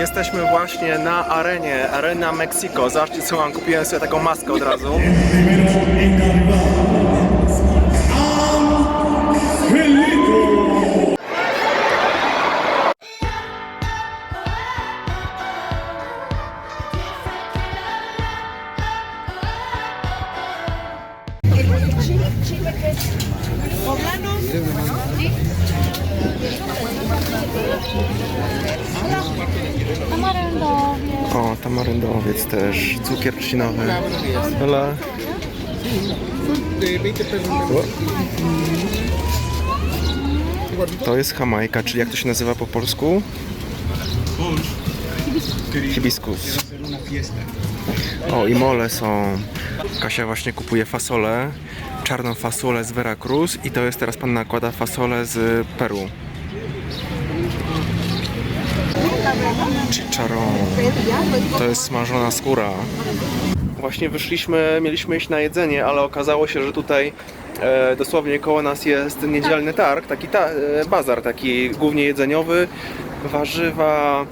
jesteśmy właśnie na arenie, Arena Mexico. Zobaczcie mam, kupiłem sobie taką maskę od razu. Trzcinowy. Ale... To jest Jamajka, czyli jak to się nazywa po polsku? Hibiskus. O, i mole są. Kasia właśnie kupuje fasolę, czarną fasolę z Veracruz i to jest teraz pan nakłada fasolę z Peru. Chicharron. To jest smażona skóra. Właśnie wyszliśmy, mieliśmy iść na jedzenie, ale okazało się, że tutaj e, dosłownie koło nas jest niedzielny targ, taki ta, e, bazar, taki głównie jedzeniowy. Warzywa,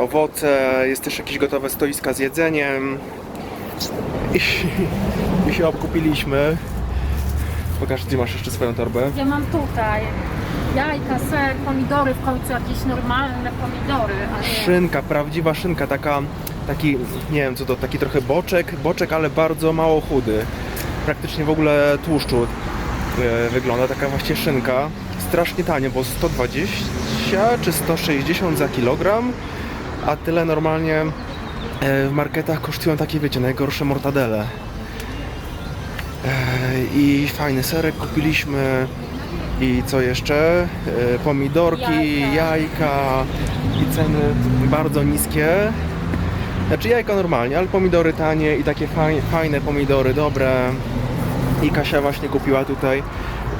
owoce, jest też jakieś gotowe stoiska z jedzeniem. I, i się obkupiliśmy. Pokaż, gdzie masz jeszcze swoją torbę. Ja mam tutaj jajka, ser, pomidory, w końcu jakieś normalne pomidory, a nie... Szynka, prawdziwa szynka, taka, taki, nie wiem co to, taki trochę boczek, boczek, ale bardzo mało chudy. Praktycznie w ogóle tłuszczu e, wygląda, taka właśnie szynka. Strasznie tanie, bo 120 czy 160 za kilogram, a tyle normalnie e, w marketach kosztują takie, wiecie, najgorsze mortadele. E, I fajny serek kupiliśmy. I co jeszcze? E, Pomidorki, jajka i ceny bardzo niskie. Znaczy jajka normalnie, ale pomidory tanie i takie faj, fajne pomidory, dobre. I Kasia właśnie kupiła tutaj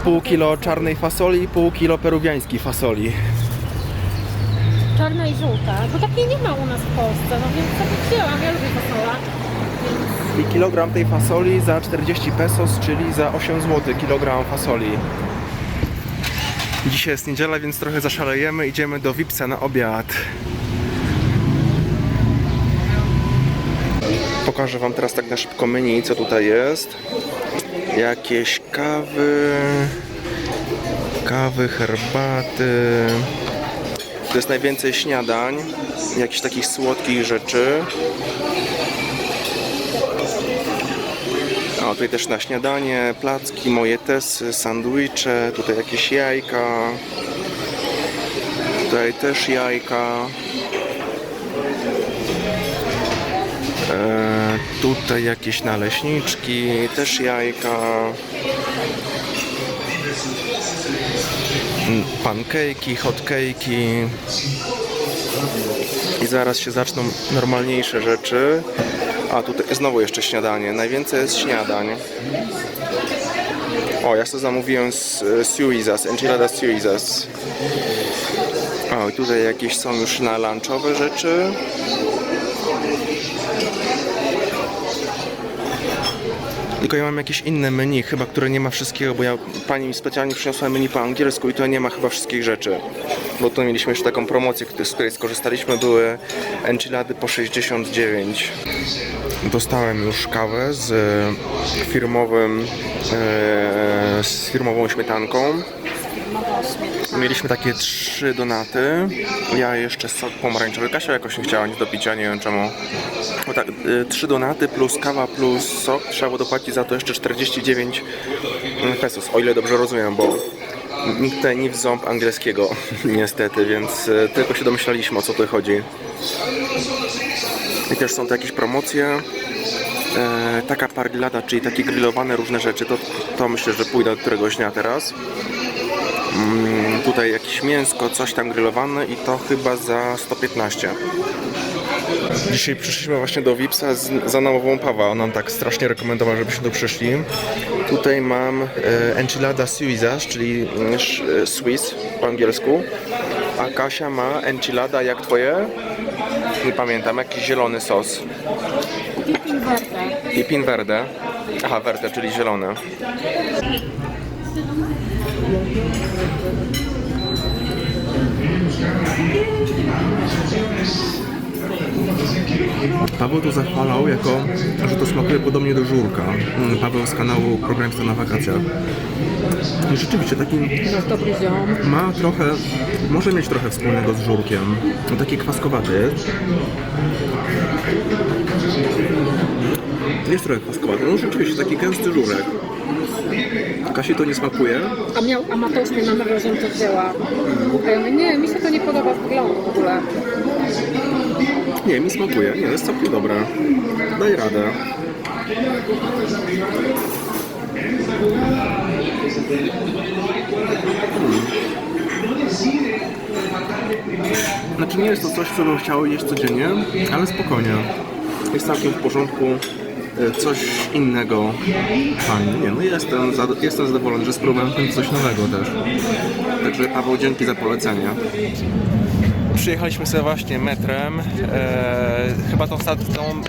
pół kilo czarnej fasoli i pół kilo peruwiańskiej fasoli. Czarna i żółta, bo takiej nie ma u nas w Polsce, no więc sobie wzięłam, ja lubię fasola. Więc I kilogram tej fasoli za 40 pesos, czyli za 8 zł kilogram fasoli. Dzisiaj jest niedziela, więc trochę zaszalejemy. Idziemy do Wipsa na obiad. Pokażę Wam teraz tak na szybko menu, co tutaj jest. Jakieś kawy, kawy, herbaty. To jest najwięcej śniadań, jakichś takich słodkich rzeczy. O, tutaj też na śniadanie, placki, moje tesy, sandwicze, tutaj jakieś jajka. Tutaj też jajka. E, tutaj jakieś naleśniczki, też jajka. Mm, Pankejki, hotcakey. I zaraz się zaczną normalniejsze rzeczy. A tutaj znowu jeszcze śniadanie. Najwięcej jest śniadań. O, ja sobie zamówiłem z suizas, enchilada suizas. O, tutaj jakieś są już na lunchowe rzeczy. Tylko ja mam jakieś inne menu, chyba które nie ma wszystkiego, bo ja pani mi specjalnie przyniosła menu po angielsku i to nie ma chyba wszystkich rzeczy. Bo tu mieliśmy jeszcze taką promocję, z której skorzystaliśmy, były enchilady po 69. Dostałem już kawę z firmowym, e, z firmową śmietanką. Mieliśmy takie trzy donaty. Ja jeszcze sok pomarańczowy. Kasia jakoś nie chciała nic do picia, nie wiem czemu. No tak, y, trzy donaty plus kawa plus sok. Trzeba było dopłacić za to jeszcze 49 pesos, o ile dobrze rozumiem, bo nikt tutaj nie w ząb angielskiego niestety, więc y, tylko się domyślaliśmy o co tu chodzi. I też są tu jakieś promocje. E, taka parglada, czyli takie grillowane różne rzeczy, to, to myślę, że pójdę któregoś dnia teraz. Mm, tutaj jakieś mięsko, coś tam grillowane i to chyba za 115. Dzisiaj przyszliśmy właśnie do Wipsa z, za namową Pawa. On nam tak strasznie rekomendował, żebyśmy tu przyszli. Tutaj mam e, enchilada suizas, czyli mm, e, Swiss po angielsku. A Kasia ma enchilada jak twoje? Nie pamiętam, jakiś zielony sos. Pipin verde. I pin verde. Aha, verde, czyli zielone. Paweł to zachwalał jako, że to smakuje podobnie do żurka. Mm, Paweł z kanału Programista na wakacjach. I rzeczywiście taki ma trochę, może mieć trochę wspólnego z żurkiem. Taki kwaskowaty jest. Jest trochę kwaskowaty. No rzeczywiście, taki gęsty żurek. Kasi to nie smakuje. A miał amatocznie namawiał, żebym to wzięła. A ja mówię, nie, mi się to nie podoba z wyglądu w ogóle. Nie, mi smakuje. Nie, jest całkiem dobra. Daj radę. Znaczy nie jest to coś, co bym chciał jeść codziennie, ale spokojnie. Jest całkiem w porządku. E, Coś innego. Fajnie. Nie, no jestem, jestem zadowolony, że spróbowałem coś nowego też. Także Paweł, dzięki za polecenie. Przyjechaliśmy sobie właśnie metrem. E, chyba tą, tą,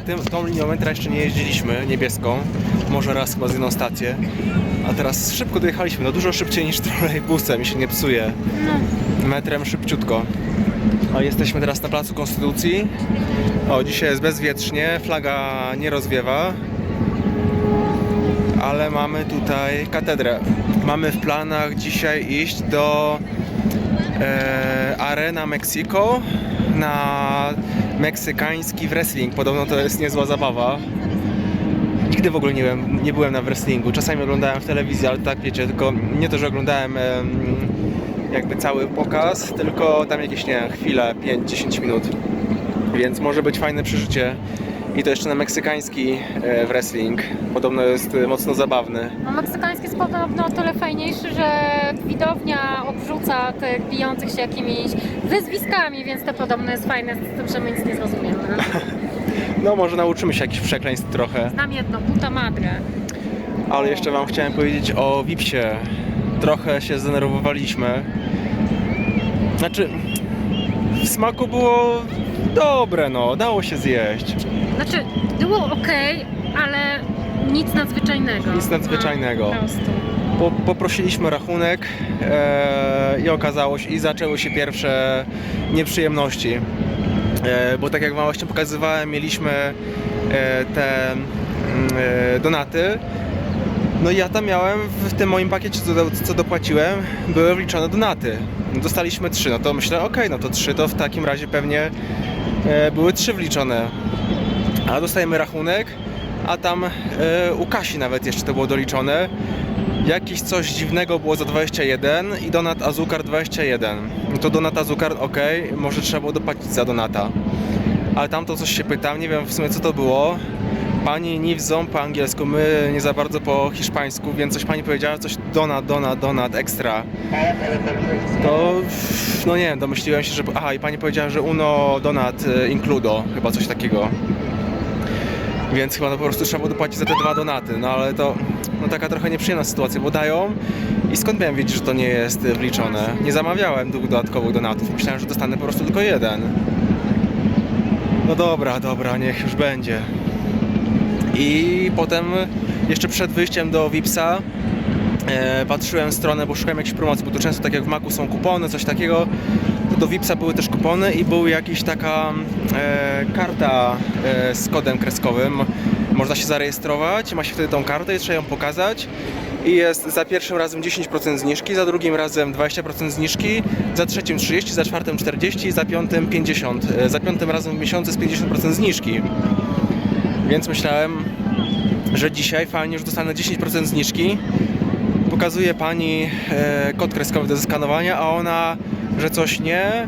tym, tą linią metra jeszcze nie jeździliśmy, niebieską. Może raz chyba z jedną stację. A teraz szybko dojechaliśmy, no dużo szybciej niż trolejbusem i się nie psuje. Metrem szybciutko. O, jesteśmy teraz na Placu Konstytucji. O, dzisiaj jest bezwietrznie, flaga nie rozwiewa. Ale mamy tutaj katedrę. Mamy w planach dzisiaj iść do e, Arena Mexico na meksykański wrestling. Podobno to jest niezła zabawa. Nigdy w ogóle nie byłem, nie byłem na wrestlingu. Czasami oglądałem w telewizji, ale tak wiecie, tylko nie to, że oglądałem em, jakby cały pokaz, tylko tam jakieś, nie wiem, chwilę, 5-10 minut. Więc może być fajne przeżycie. I to jeszcze na meksykański e, wrestling. Podobno jest e, mocno zabawny. No meksykański jest podobno o tyle fajniejszy, że widownia obrzuca tych bijących się jakimiś wyzwiskami, więc to podobno jest fajne z tym, że my nic nie zrozumiemy. No może nauczymy się jakichś przekleństw trochę. Znam jedno, puta madre. Ale jeszcze Wam chciałem powiedzieć o Wipsie. Trochę się zdenerwowaliśmy. Znaczy, w smaku było dobre, no, dało się zjeść. Znaczy, było ok, ale nic nadzwyczajnego. Nic nadzwyczajnego. No, po prostu. Po, poprosiliśmy rachunek e, i okazało się, i zaczęły się pierwsze nieprzyjemności. E, bo tak jak Wam właśnie pokazywałem, mieliśmy e, te mm, e, donaty. No i ja tam miałem w tym moim pakiecie, co, do, co dopłaciłem, były wliczone donaty. Dostaliśmy trzy, no to myślę, okej, no to trzy, to w takim razie pewnie e, były trzy wliczone. A dostajemy rachunek, a tam e, u Kasi nawet jeszcze to było doliczone. Jakieś coś dziwnego było za 21 i donat Azukar 21. No to donat Azukar, ok, może trzeba było dopłacić za donata. Ale tam to coś się pytam, nie wiem w sumie co to było. Pani Nivzon po angielsku, my nie za bardzo po hiszpańsku, więc coś pani powiedziała, coś donat, donat, donat, ekstra. To, no nie wiem, domyśliłem się, że, aha i pani powiedziała, że uno donat e, includo, chyba coś takiego. Więc chyba no po prostu trzeba było dopłacić za te dwa donaty, no ale to no taka trochę nieprzyjemna sytuacja, bo dają i skąd miałem wiedzieć, że to nie jest wliczone? Nie zamawiałem dwóch dodatkowych donatów, myślałem, że dostanę po prostu tylko jeden. No dobra, dobra, niech już będzie. I potem jeszcze przed wyjściem do Vipsa e, patrzyłem stronę, bo szukałem jakiejś promocji, bo tu często tak jak w Macu są kupony, coś takiego. To do Vipsa były też kupony i był jakiś taka e, karta e, z kodem kreskowym. Można się zarejestrować, ma się wtedy tą kartę i trzeba ją pokazać. I jest za pierwszym razem 10% zniżki, za drugim razem 20% zniżki, za trzecim 30, za czwartym 40, za piątym 50. E, Za piątym razem w miesiącu jest 50% zniżki. Więc myślałem, że dzisiaj fajnie, że dostanę 10% zniżki. Pokazuje pani e, kod kreskowy do zeskanowania, a ona, że coś nie,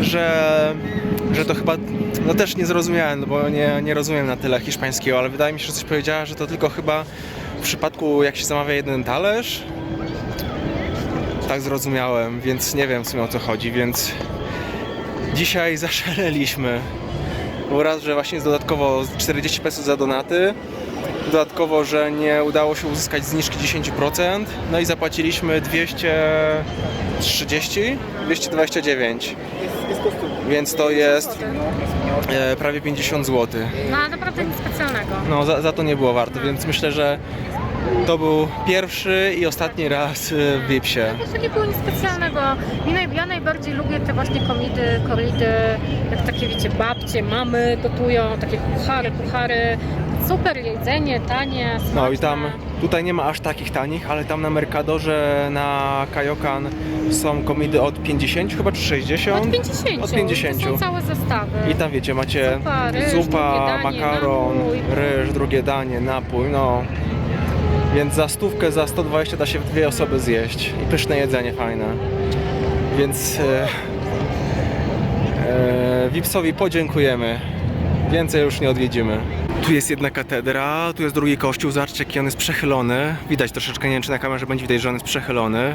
że, że to chyba, no też nie zrozumiałem, no bo nie, nie rozumiem na tyle hiszpańskiego, ale wydaje mi się, że coś powiedziała, że to tylko chyba w przypadku jak się zamawia jeden talerz. Tak zrozumiałem, więc nie wiem w sumie o co chodzi, więc dzisiaj zaszaleliśmy. Bo raz, że właśnie jest dodatkowo 40 pesos za donaty, dodatkowo, że nie udało się uzyskać zniżki 10%, no i zapłaciliśmy 230, 229, więc to jest e, prawie 50 zł. No ale naprawdę nic specjalnego. No za, za to nie było warto, więc myślę, że To był pierwszy i ostatni raz y, w Wipsie. To nie było nic specjalnego. Ja najbardziej lubię te właśnie komidy, koridy, jak takie wiecie, babcie, mamy gotują, takie kuchary, kuchary. Super jedzenie, tanie, smaczne. No i tam, tutaj nie ma aż takich tanich, ale tam na Mercadorze, na Kajokan są komidy od 50 chyba czy 60. Od 50. Od 50. To są całe zestawy. I tam wiecie, macie Zupa, ryż, zupa, danie, makaron, napój. ryż, drugie danie, napój, no. Więc za stówkę, za 120 da się w dwie osoby zjeść. I pyszne jedzenie fajne. Więc e, e, Wipsowi podziękujemy. Więcej już nie odwiedzimy. Tu jest jedna katedra, tu jest drugi kościół. Zobaczcie, jaki on jest przechylony. Widać troszeczkę, nie wiem czy na kamerze będzie widać, że on jest przechylony.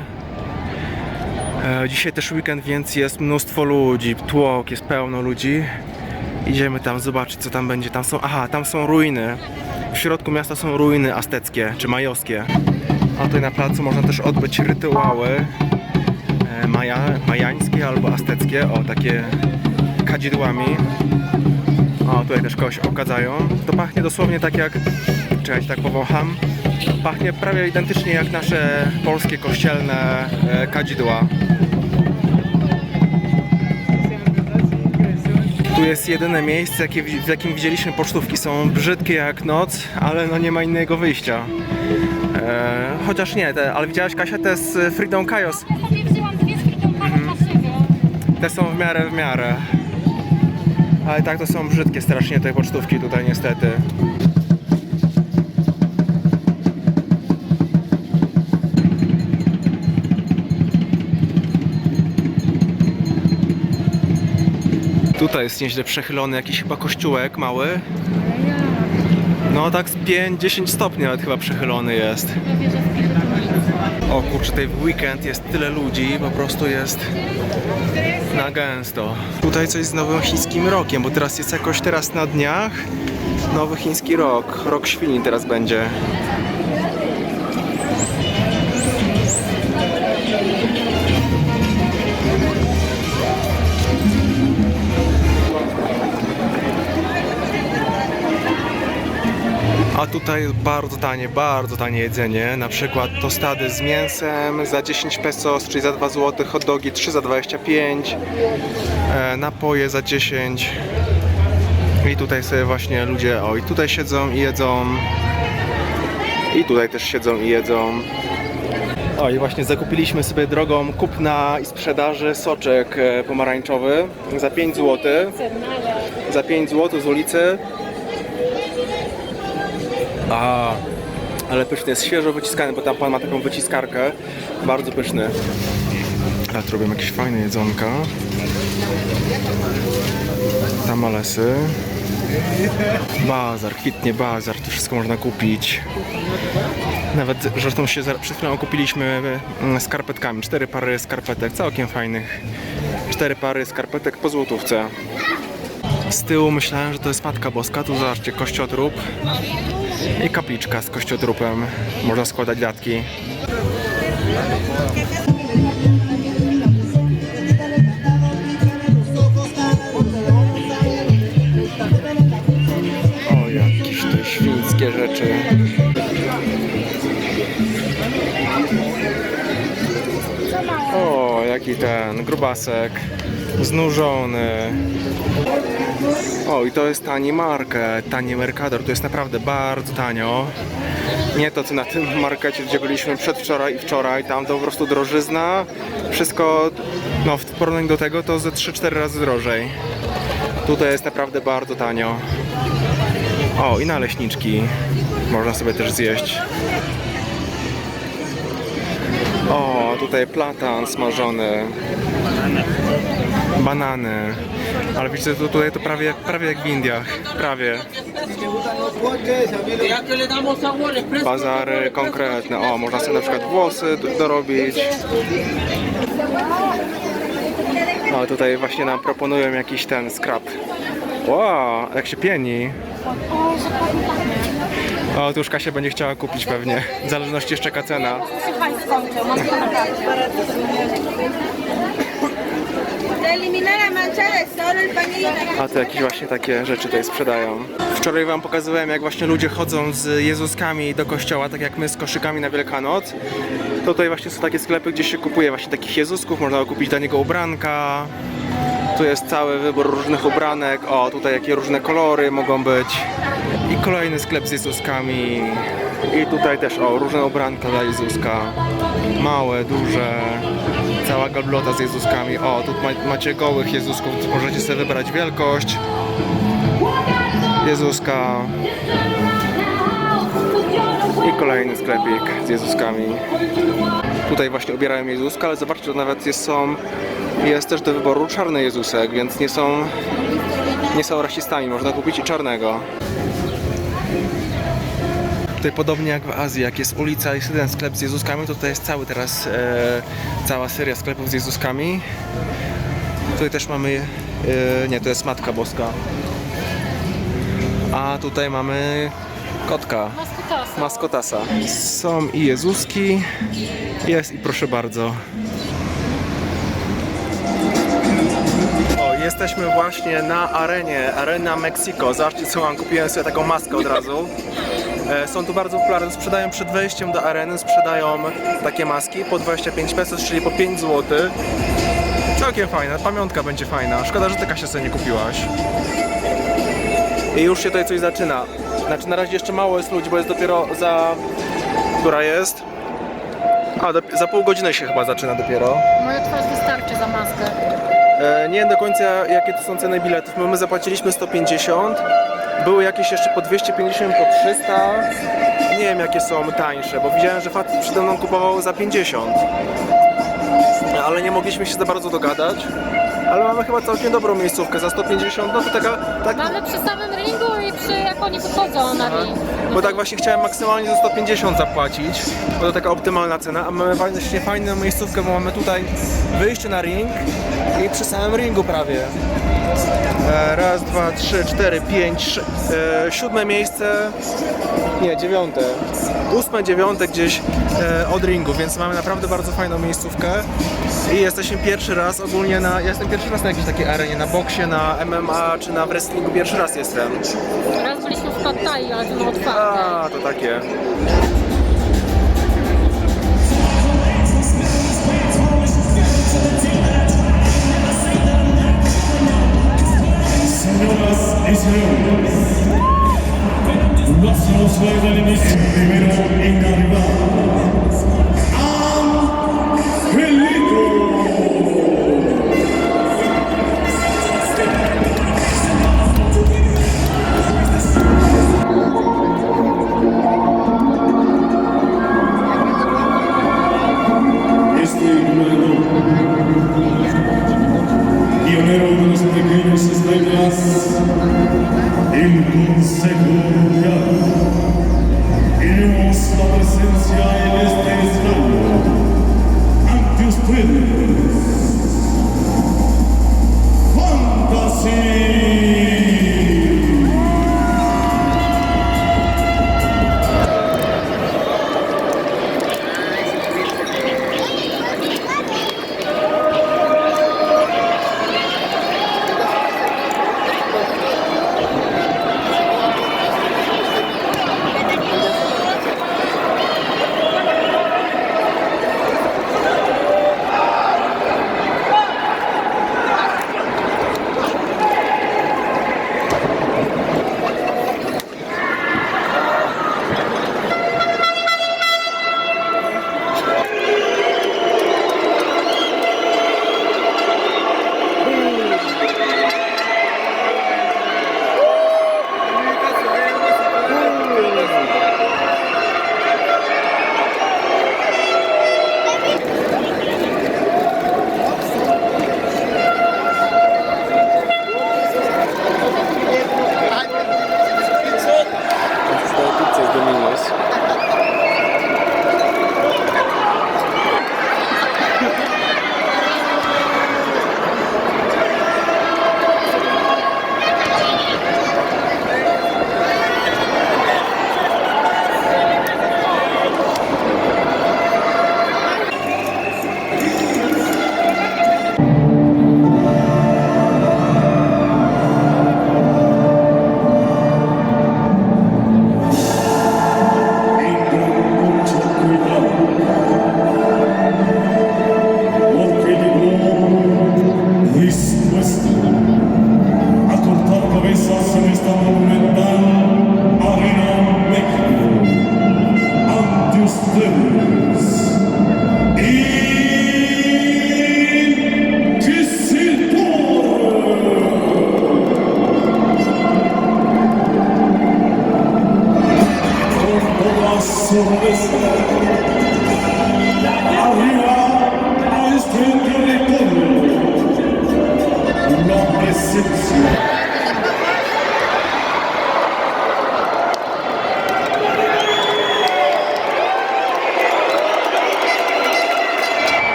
E, Dzisiaj też weekend, więc jest mnóstwo ludzi, tłok, jest pełno ludzi. Idziemy tam zobaczyć, co tam będzie. Tam są, aha, tam są ruiny. W środku miasta są ruiny azteckie czy majowskie. A tutaj na placu można też odbyć rytuały e, maja, majańskie albo azteckie. O, takie kadzidłami. O, tutaj też kogoś okadzają. To pachnie dosłownie tak jak, czekajcie, tak powącham. Pachnie prawie identycznie jak nasze polskie kościelne e, kadzidła. Tu jest jedyne miejsce, jakie, w jakim widzieliśmy pocztówki. Są brzydkie jak noc, ale no nie ma innego wyjścia. E, chociaż nie, te, ale widziałaś Kasia te z Freedom Kaios? sobie wzięłam dwie Mhm. dla siebie. Te są w miarę w miarę. Ale tak to są brzydkie strasznie te pocztówki tutaj niestety. Tutaj jest nieźle przechylony jakiś chyba kościółek mały. No tak z 5-10 stopni nawet chyba przechylony jest. O kurczę, tutaj w weekend jest tyle ludzi, po prostu jest na gęsto. Tutaj coś z nowym chińskim rokiem, bo teraz jest jakoś teraz na dniach nowy chiński rok. Rok świni teraz będzie. A tutaj jest bardzo tanie, bardzo tanie jedzenie. Na przykład tostady z mięsem za 10 pesos, czyli za 2 zł, hot dogi 3 za 25, e, napoje za 10. I tutaj sobie właśnie ludzie, o i tutaj siedzą i jedzą. I tutaj też siedzą i jedzą. O i właśnie zakupiliśmy sobie drogą kupna i sprzedaży soczek e, pomarańczowy za 5 zł. Za 5 zł z ulicy. A, ale pyszny jest świeżo wyciskany, bo tam pan ma taką wyciskarkę. Bardzo pyszny. Ale robią jakieś fajne jedzonka. Tamalesy. Bazar, kwitnie bazar, tu wszystko można kupić. Nawet zresztą się przed chwilą kupiliśmy mm, skarpetkami. Cztery pary skarpetek, całkiem fajnych. Cztery pary skarpetek po złotówce. Z tyłu myślałem, że to jest Matka Boska. Tu zobaczcie, kościotrup i kapliczka z kościotrupem. Można składać datki. O, jakieś te świńskie rzeczy. O, jaki ten grubasek. Znużony. O, i to jest tani market, tani Mercador. Tu jest naprawdę bardzo tanio. Nie to, co na tym markecie, gdzie byliśmy przedwczoraj i wczoraj. Tam to po prostu drożyzna. Wszystko, no w porównaniu do tego, to ze 3-4 razy drożej. Tutaj jest naprawdę bardzo tanio. O, i naleśniczki. Można sobie też zjeść. O, tutaj platan smażony. Banany. Ale widzicie, to tutaj to prawie, prawie jak w Indiach. Prawie. Bazary konkretne. O, można sobie na przykład włosy dorobić. O, tutaj właśnie nam proponują jakiś ten skrap. Wow, jak się pieni. O, tu już Kasia będzie chciała kupić pewnie. W zależności jeszcze jaka cena. A tu jakieś właśnie takie rzeczy tutaj sprzedają. Wczoraj wam pokazywałem, jak właśnie ludzie chodzą z Jezuskami do kościoła, tak jak my z koszykami na Wielkanoc. Tutaj właśnie są takie sklepy, gdzie się kupuje właśnie takich Jezusków, można kupić dla niego ubranka. Tu jest cały wybór różnych ubranek. O, tutaj jakie różne kolory mogą być. I kolejny sklep z Jezuskami. I tutaj też, o, różne ubranka dla Jezuska. Małe, duże. Cała gablota z Jezuskami. O, tu ma, macie gołych Jezusków, możecie sobie wybrać wielkość. Jezuska. I kolejny sklepik z Jezuskami. Tutaj właśnie ubierałem Jezuska, ale zobaczcie, że nawet jest, są, jest też do wyboru czarny Jezusek, więc nie są, nie są rasistami, można kupić i czarnego. Tutaj podobnie jak w Azji, jak jest ulica, jest jeden sklep z Jezuskami, to tutaj jest cały teraz, e, cała seria sklepów z Jezuskami. Tutaj też mamy, e, nie, to jest Matka Boska. A tutaj mamy kotka. Maskotasa. Maskotasa. Są i Jezuski, jest i proszę bardzo. O, jesteśmy właśnie na arenie, Arena Mexico. Zobaczcie co mam, kupiłem sobie taką maskę od razu. E, Są tu bardzo popularne, sprzedają przed wejściem do areny, sprzedają takie maski po 25 pesos, czyli po 5 zł. Całkiem fajna, pamiątka będzie fajna. Szkoda, że ty Kasia sobie nie kupiłaś. I już się tutaj coś zaczyna. Znaczy na razie jeszcze mało jest ludzi, bo jest dopiero za... Która jest? A, do, za pół godziny się chyba zaczyna dopiero. Moja twarz wystarczy za maskę. E, nie wiem do końca jakie to są ceny biletów. My, my zapłaciliśmy 150. Były jakieś jeszcze po 250, po 300. Nie wiem jakie są tańsze, bo widziałem, że facet przede mną kupował za 50. Ale nie mogliśmy się za bardzo dogadać. Ale mamy chyba całkiem dobrą miejscówkę za 150. No to taka... Tak, No ale przy samym ringu i przy jak oni wychodzą na ring. Bo tak właśnie chciałem maksymalnie za 150 zapłacić, bo to taka optymalna cena, a mamy właśnie fajną miejscówkę, bo mamy tutaj wyjście na ring i przy samym ringu prawie. E, Raz, dwa, trzy, cztery, pięć, sze- e, siódme miejsce, nie, dziewiąte, ósme, dziewiąte gdzieś e, od ringu, więc mamy naprawdę bardzo fajną miejscówkę i jesteśmy pierwszy raz ogólnie na, ja jestem pierwszy raz na jakiejś takiej arenie, na boksie, na MMA czy na wrestlingu, pierwszy raz jestem. Raz byliśmy w Pad Thai, ale to na otwarte. A, to takie. Primero en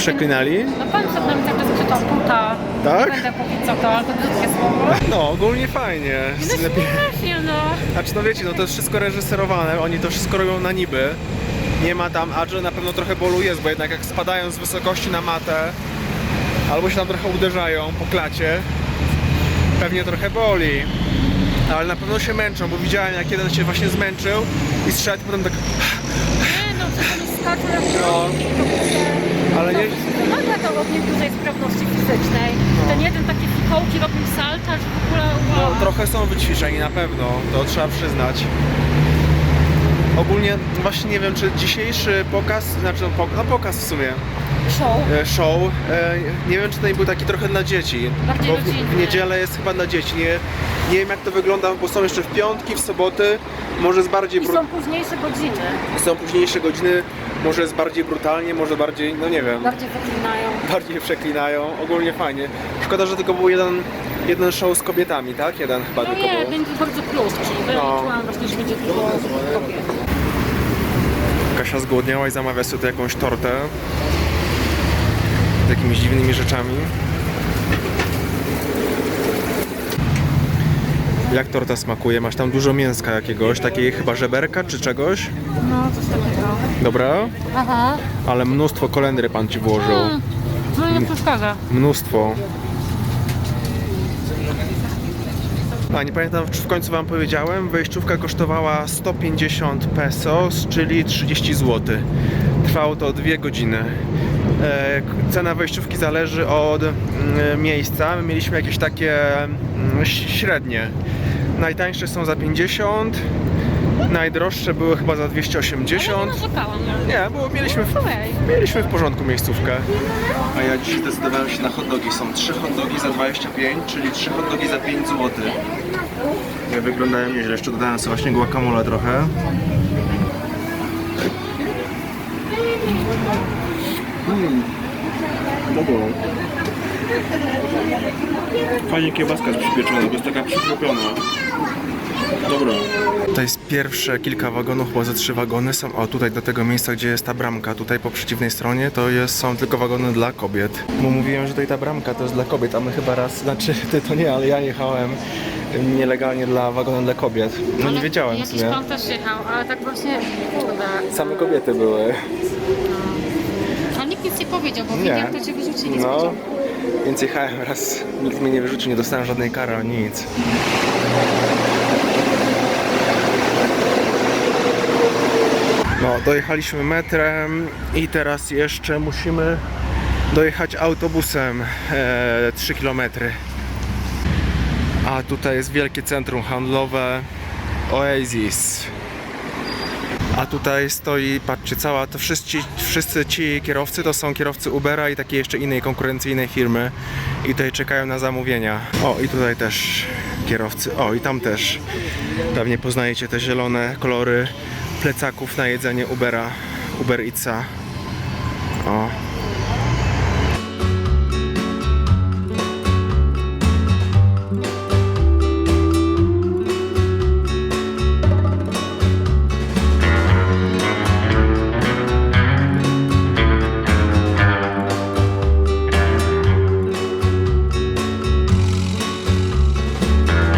Przeklinali? No pan przed nami cały czas krzyczał puta. Tak? Nie będę powiedzieć co to, ale to brzydkie słowo. No, ogólnie fajnie. No Lepiej. śmiesznie, no. Znaczy, no wiecie, no to jest wszystko reżyserowane, oni to wszystko robią na niby. Nie ma tam, a że na pewno trochę bólu jest, bo jednak jak spadają z wysokości na matę, albo się tam trochę uderzają po klacie, pewnie trochę boli. Ale na pewno się męczą, bo widziałem jak jeden się właśnie zmęczył i zszedł, potem tak... Nie no, przecież oni skaczą jak No, ale nie... Wymaga to od nich dużej sprawności fizycznej. Ten jeden takie fikołki robił salta, że w ogóle No, wow. trochę są wyćwiczeni na pewno, to trzeba przyznać. Ogólnie właśnie nie wiem, czy dzisiejszy pokaz, znaczy no, no pokaz w sumie, show. e, show, e, nie wiem czy ten był taki trochę dla dzieci, Bardziej bo w, niedzielę jest chyba dla dzieci, nie, nie wiem jak to wygląda, bo są jeszcze w piątki, w soboty, może jest bardziej I są późniejsze godziny. są późniejsze godziny, może jest bardziej brutalnie, może bardziej, no nie wiem, Bardziej zaklinają. bardziej przeklinają, ogólnie fajnie. Szkoda, że tylko był jeden, jeden show z kobietami, tak? Jeden chyba No tylko nie, był. będzie bardzo krótki. Wyliczyłam właśnie, że będzie dużo kobiet. Kasia zgłodniała i zamawia sobie tu jakąś tortę z jakimiś dziwnymi rzeczami. Jak torta smakuje? Masz tam dużo mięska jakiegoś, takiej chyba żeberka czy czegoś? No, coś takiego. Dobra, Aha. ale mnóstwo kolendry pan ci włożył. Mm. No nie przeszkadza. Mnóstwo. A nie pamiętam, czy w końcu Wam powiedziałem, wejściówka kosztowała 150 pesos, czyli 30 zł. Trwało to 2 godziny. E, Cena wejściówki zależy od mm, miejsca. My mieliśmy jakieś takie mm, średnie. Najtańsze są za 50, najdroższe były chyba za Ale 280. nie bo mieliśmy w, mieliśmy w porządku miejscówkę. A ja dziś zdecydowałem się na hot dogi. Są 3 hot dogi za 25, czyli 3 hot dogi za 5 zł. Nie wyglądają nieźle. Jeszcze dodałem sobie właśnie guacamole trochę. Mm. Dobro. Fajnie kiełbaska jest przypieczona, bo jest taka przykropiona. Dobra. To jest pierwsze kilka wagonów, chyba ze trzy wagony są. O, tutaj do tego miejsca, gdzie jest ta bramka, tutaj po przeciwnej stronie, to jest, są tylko wagony dla kobiet. Bo mówiłem, że tutaj ta bramka to jest dla kobiet, a my chyba raz, znaczy ty to nie, ale ja jechałem nielegalnie dla wagonu dla kobiet. No nie Ale wiedziałem w Jakiś sumie. pan też jechał, ale tak właśnie, kurde. Same kobiety były. A nikt nic nie powiedział, bo Nie. to cię wyrzucili No, więc jechałem raz, nikt mnie nie wyrzucił, nie dostałem żadnej kary, nic. No, dojechaliśmy metrem i teraz jeszcze musimy dojechać autobusem e, 3 km. A tutaj jest wielkie centrum handlowe Oasis. A tutaj stoi, patrzcie, cała, to wszyscy, wszyscy ci kierowcy to są kierowcy Ubera i takiej jeszcze innej konkurencyjnej firmy i tutaj czekają na zamówienia. O, i tutaj też kierowcy, o, i tam też. Pewnie poznajecie te zielone kolory plecaków na jedzenie Ubera, Uber Eatsa. O,